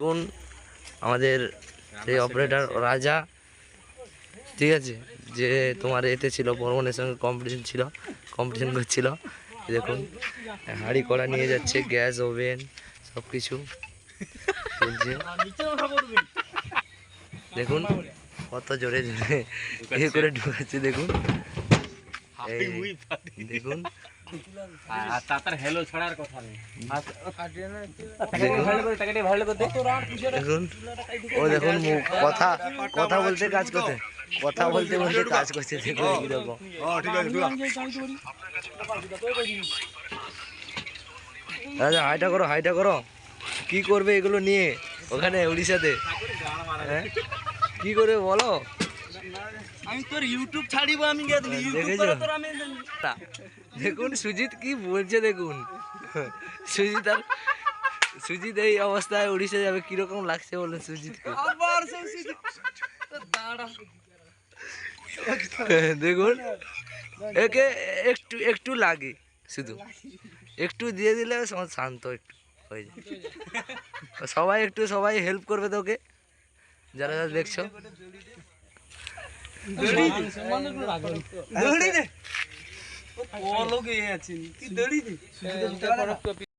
দেখুন আমাদের সেই অপারেটর রাজা। ঠিক আছে? যে তোমার এতে ছিল বর্মনের সঙ্গে কম্পিটিশন ছিল কম্পিটিশন করছিল। দেখুন হাঁড়ি কড়া নিয়ে যাচ্ছে গ্যাস ওভেন সব কিছু চলছে। দেখুন কত জোরে জোরে এ করে ঢুকাচ্ছে দেখুন। দেখুন আর তাতার হেলো ছাড়ার কথা নেই। দেখুন ও দেখুন কথা কথা বলতে কাজ করতে কথা বলতে বলতে কাজ করছে দেখুন কীরকম রাজা হাইটা করো হাইটা করো। কি করবে এগুলো নিয়ে ওখানে উড়িষ্যাতে? হ্যাঁ? কি করবে বলো? আমি তোর ইউটিউব ছাড়িব আমি না, দেখুন সুজিত কি বলছে দেখুন। সুজিত আর সুজিত এই অবস্থায় উড়িষ্যা যাবে কীরকম লাগছে বলেন সুজিতকে? দাঁড়া। দেখুন একে একটু একটু লাগে শুধু। একটু দিয়ে দিলে শান্ত একটু হয়ে যায়। সবাই একটু সবাই হেল্প করবে তোকে। যারা যারা দেখছ। দড়ি দে। ও লোক এ আছেন। কি দড়ি দে।